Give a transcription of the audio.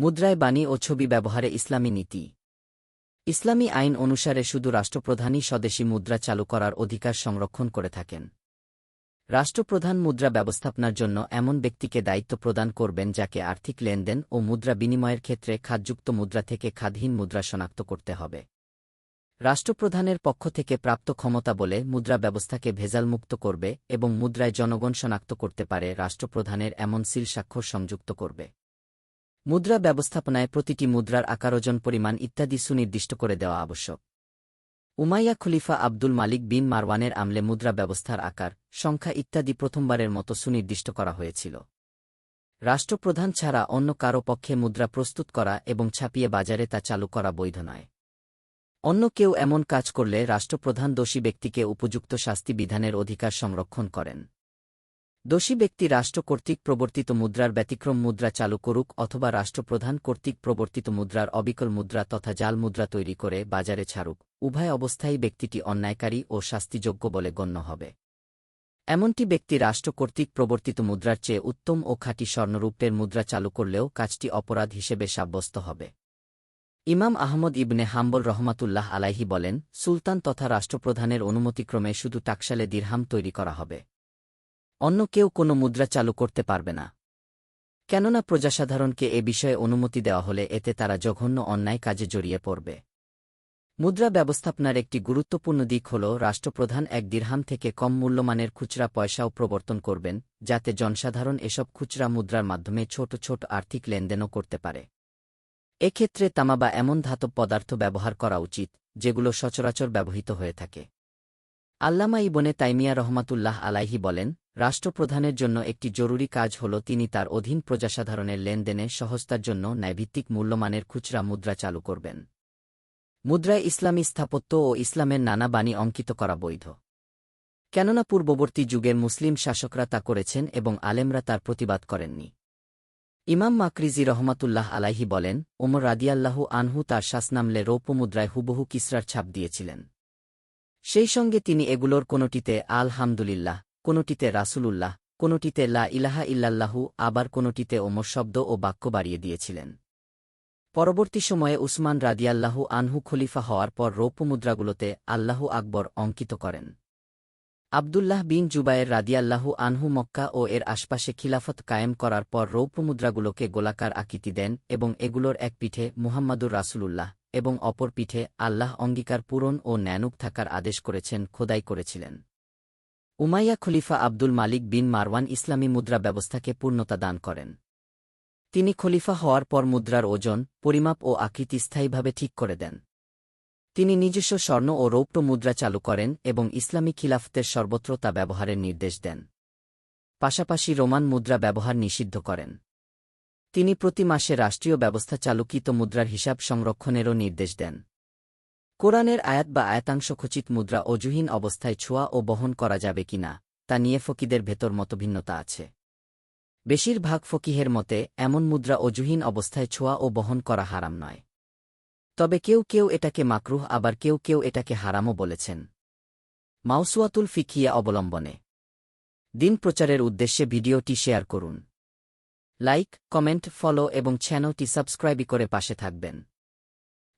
মুদ্রায় বাণী ও ছবি ব্যবহারে ইসলামী নীতি। ইসলামী আইন অনুসারে শুধু রাষ্ট্রপ্রধানই স্বদেশী মুদ্রা চালু করার অধিকার সংরক্ষণ করে থাকেন। রাষ্ট্রপ্রধান মুদ্রা ব্যবস্থাপনার জন্য এমন ব্যক্তিকে দায়িত্ব প্রদান করবেন যাকে আর্থিক লেনদেন ও মুদ্রা বিনিময়ের ক্ষেত্রে খাদযুক্ত মুদ্রা থেকে খাদহীন মুদ্রা শনাক্ত করতে হবে। রাষ্ট্রপ্রধানের পক্ষ থেকে প্রাপ্ত ক্ষমতা বলে মুদ্রা ব্যবস্থাকে ভেজালমুক্ত করবে এবং মুদ্রায় জনগণ শনাক্ত করতে পারে রাষ্ট্রপ্রধানের এমন সিল স্বাক্ষর সংযুক্ত করবে। মুদ্রা ব্যবস্থাপনায় প্রতিটি মুদ্রার আকার, ওজন, পরিমাণ ইত্যাদি সুনির্দিষ্ট করে দেওয়া আবশ্যক। উমাইয়া খলিফা আব্দুল মালিক বিন মারওয়ানের আমলে মুদ্রা ব্যবস্থার আকার, সংখ্যা ইত্যাদি প্রথমবারের মতো সুনির্দিষ্ট করা হয়েছিল। রাষ্ট্রপ্রধান ছাড়া অন্য কারও পক্ষে মুদ্রা প্রস্তুত করা এবং ছাপিয়ে বাজারে তা চালু করা বৈধ নয়। অন্য কেউ এমন কাজ করলে রাষ্ট্রপ্রধান দোষী ব্যক্তিকে উপযুক্ত শাস্তি বিধানের অধিকার সংরক্ষণ করেন। দোষী ব্যক্তি রাষ্ট্র কর্তৃক প্রবর্তিত মুদ্রার ব্যতিক্রম মুদ্রা চালু করুক অথবা রাষ্ট্রপ্রধান কর্তৃক প্রবর্তিত মুদ্রার অবিকল মুদ্রা তথা জাল মুদ্রা তৈরি করে বাজারে ছাড়ুক, উভয় অবস্থায় ব্যক্তিটি অন্যায়কারী ও শাস্তিযোগ্য বলে গণ্য হবে। এমনটি ব্যক্তি রাষ্ট্র কর্তৃক প্রবর্তিত মুদ্রার চেয়ে উত্তম ও খাঁটি স্বর্ণরূপের মুদ্রা চালু করলেও কাজটি অপরাধ হিসেবে সাব্যস্ত হবে। ইমাম আহমদ ইবনে হাম্বল রহমাতুল্লাহ আলাইহি বলেন, সুলতান তথা রাষ্ট্রপ্রধানের অনুমতিক্রমে শুধু টাকশালে দিরহাম তৈরি করা হবে। অন্য কেউ কোনো মুদ্রা চালু করতে পারবে না। কেননা প্রজাসাধারণকে এ বিষয়ে অনুমতি দেওয়া হলে এতে তারা জঘন্য অন্যায় কাজে জড়িয়ে পড়বে। মুদ্রা ব্যবস্থাপনার একটি গুরুত্বপূর্ণ দিক হল, রাষ্ট্রপ্রধান এক দিরহাম থেকে কম মূল্যমানের খুচরা পয়সাও প্রবর্তন করবেন, যাতে জনসাধারণ এসব খুচরা মুদ্রার মাধ্যমে ছোট ছোট আর্থিক লেনদেনও করতে পারে। এক্ষেত্রে তামা বা এমন ধাতব পদার্থ ব্যবহার করা উচিত, যেগুলো সচরাচর ব্যবহৃত হয়ে থাকে। আল্লামা ইবনে তাইমিয়া রহমাতুল্লাহ আলাইহি বলেন রাষ্ট্রপ্রধানের জন্য একটি জরুরি কাজ হল তিনি তার অধীন প্রজাসাধারণের লেনদেনে সহজতার জন্য ন্যায়ভিত্তিক মূল্যমানের খুচরা মুদ্রা চালু করবেন। মুদ্রায় ইসলামী স্থাপত্য ও ইসলামের নানা বাণী অঙ্কিত করা বৈধ। কেননা পূর্ববর্তী যুগের মুসলিম শাসকরা তা করেছেন এবং আলেমরা তার প্রতিবাদ করেননি। ইমাম মাকরিজি রহমাতুল্লাহ আলাইহি বলেন, ওমর রাদিয়াল্লাহু আনহু তার শাসনামলে রৌপ্যমুদ্রায় হুবহু কিসরার ছাপ দিয়েছিলেন। সেই সঙ্গে তিনি এগুলোর কোনোটিতে আলহামদুলিল্লাহ কোনোটিতে রাসূলুল্লাহ, কোনোটিতে লা ইলাহা ইল্লাল্লাহু, আবার কোনোটিতে ওমর শব্দ ও বাক্য বাড়িয়ে দিয়েছিলেন। পরবর্তী সময়ে উসমান রাদিয়াল্লাহু আনহু খলিফা হওয়ার পর রৌপ্য মুদ্রাগুলোতে আল্লাহু আকবর অঙ্কিত করেন। আবদুল্লাহ বিন জুবায়ের রাদিয়াল্লাহু আনহু মক্কা ও এর আশপাশে খিলাফত কায়েম করার পর রৌপ্য মুদ্রাগুলোকে গোলাকার আকৃতি দেন এবং এগুলোর এক পিঠে মুহাম্মাদুর রাসূলুল্লাহ এবং অপর পিঠে আল্লাহ অঙ্গীকার পূরণ ও ন্যানুক থাকার আদেশ করেছেন, খোদাই করেছিলেন। উমাইয়া খলিফা আব্দুল মালিক বিন মারওয়ান ইসলামী মুদ্রা ব্যবস্থাকে পূর্ণতা দান করেন। তিনি খলিফা হওয়ার পর মুদ্রার ওজন, পরিমাপ ও আকৃতি স্থায়ীভাবে ঠিক করে দেন। তিনি নিজস্ব স্বর্ণ ও রৌপ্য মুদ্রা চালু করেন এবং ইসলামী খিলাফতের সর্বত্র তা ব্যবহারের নির্দেশ দেন। পাশাপাশি রোমান মুদ্রা ব্যবহার নিষিদ্ধ করেন। তিনি প্রতি মাসে রাষ্ট্রীয় ব্যবস্থা চালুকিত মুদ্রার হিসাব সংরক্ষণেরও নির্দেশ দেন। কোরআনের আয়াত বা আয়াতাংশ খচিত মুদ্রা অজুহীন অবস্থায় ছোঁয়া ও বহন করা যাবে কিনা তা নিয়ে ফকিদের ভেতর মতভিন্নতা আছে। বেশিরভাগ ফকিহের মতে, এমন মুদ্রা অজুহীন অবস্থায় ছোঁয়া ও বহন করা হারাম নয়। তবে কেউ কেউ এটাকে মাকরুহ, আবার কেউ কেউ এটাকে হারামও বলেছেন। মাউসুয়াতুল ফিকিয়া অবলম্বনে। দিন প্রচারের উদ্দেশ্যে ভিডিওটি শেয়ার করুন। লাইক, কমেন্ট, ফলো এবং চ্যানেলটি সাবস্ক্রাইবই করে পাশে থাকবেন।